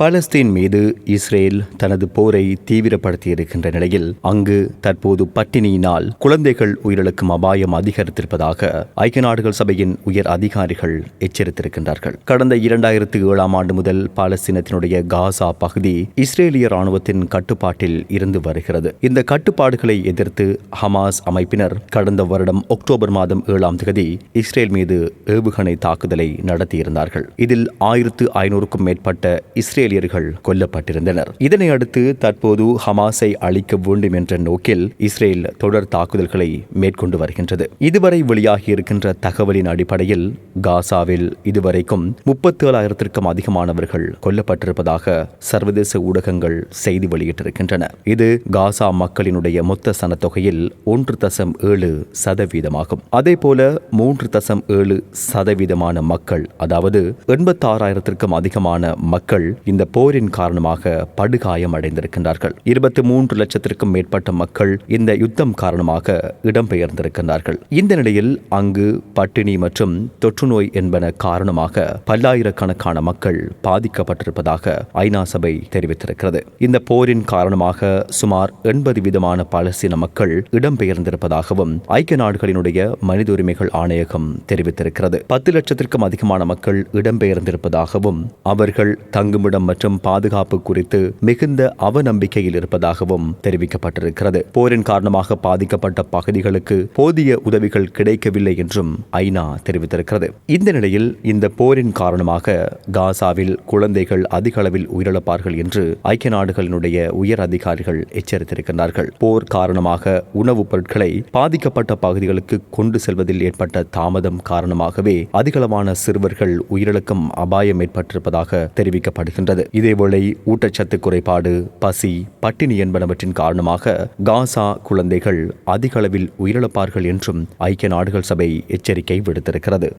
பாலஸ்தீன் மீது இஸ்ரேல் தனது போரை தீவிரப்படுத்தியிருக்கின்ற நிலையில் அங்கு தற்போது பட்டினியினால் குழந்தைகள் உயிரிழக்கும் அபாயம் அதிகரித்திருப்பதாக ஐக்கிய நாடுகள் சபையின் உயர் அதிகாரிகள் எச்சரித்திருக்கின்றார்கள். கடந்த இரண்டாயிரத்து ஏழாம் ஆண்டு முதல் பாலஸ்தீனத்தினுடைய காசா பகுதி இஸ்ரேலிய ராணுவத்தின் கட்டுப்பாட்டில் இருந்து வருகிறது. இந்த கட்டுப்பாடுகளை எதிர்த்து ஹமாஸ் அமைப்பினர் கடந்த வருடம் அக்டோபர் மாதம் ஏழாம் தேதி இஸ்ரேல் மீது ஏவுகணை தாக்குதலை நடத்தியிருந்தார்கள். இதில் ஆயிரத்து ஐநூறுக்கும் மேற்பட்ட இஸ்ரேல் இஸ்ரேலியர்கள் கொல்லப்பட்டிருந்தனர். இதனையடுத்து தற்போது ஹமாஸை அழிக்க வேண்டும் என்ற நோக்கில் இஸ்ரேல் தொடர் தாக்குதல்களை மேற்கொண்டு வருகின்றது. இதுவரை வெளியாகியிருக்கின்ற தகவலின் அடிப்படையில் காசாவில் இதுவரைக்கும் முப்பத்தி ஏழாயிரத்திற்கும் அதிகமானவர்கள் கொல்லப்பட்டிருப்பதாக சர்வதேச ஊடகங்கள் செய்தி வெளியிட்டிருக்கின்றன. இது காசா மக்களினுடைய மொத்த சனத்தொகையில் ஒன்று தசம் ஏழு சதவீதமாகும். அதே போல மூன்று தசம் ஏழு சதவீதமான மக்கள் அதாவது எண்பத்தாறாயிரத்திற்கும் அதிகமான மக்கள் இந்த போரின் காரணமாக படுகாயம் அடைந்திருக்கின்றார்கள். இருபத்தி மூன்று லட்சத்திற்கும் மேற்பட்ட மக்கள் இந்த யுத்தம் காரணமாக இடம்பெயர்ந்திருக்கின்றார்கள். இந்த நிலையில் அங்கு பட்டினி மற்றும் தொற்றுநோய் என்பன காரணமாக பல்லாயிரக்கணக்கான மக்கள் பாதிக்கப்பட்டிருப்பதாக ஐநா சபை தெரிவித்திருக்கிறது. இந்த போரின் காரணமாக சுமார் எண்பது விதமான பாலஸ்தீன மக்கள் இடம்பெயர்ந்திருப்பதாகவும் ஐக்கிய நாடுகளினுடைய மனித உரிமைகள் ஆணையகம் தெரிவித்திருக்கிறது. பத்து லட்சத்திற்கும் அதிகமான மக்கள் இடம்பெயர்ந்திருப்பதாகவும் அவர்கள் தங்குமிடம் மற்றும் பாதுகாப்பு குறித்து மிகுந்த அவநம்பிக்கையில் இருப்பதாகவும் தெரிவிக்கப்பட்டிருக்கிறது. போரின் காரணமாக பாதிக்கப்பட்ட பகுதிகளுக்கு போதிய உதவிகள் கிடைக்கவில்லை என்றும் ஐநா தெரிவித்திருக்கிறது. இந்த நிலையில் இந்த போரின் காரணமாக காசாவில் குழந்தைகள் அதிக அளவில் உயிரிழப்பார்கள் என்று ஐக்கிய நாடுகளினுடைய உயர் அதிகாரிகள் எச்சரித்திருக்கிறார்கள் போர் காரணமாக உணவுப் பொருட்களை பாதிக்கப்பட்ட பகுதிகளுக்கு கொண்டு செல்வதில் ஏற்பட்ட தாமதம் காரணமாகவே அதிகளவான சிறுவர்கள் உயிரிழக்கும் அபாயம் ஏற்பட்டிருப்பதாக தெரிவிக்கப்படுகின்றது. இதேவேளை ஊட்டச்சத்து குறைபாடு பசி பட்டினி என்பனவற்றின் காரணமாக காசா குழந்தைகள் அதிக அளவில் உயிரிழப்பார்கள் என்றும் ஐக்கிய நாடுகள் சபை எச்சரிக்கை விடுத்திருக்கிறது.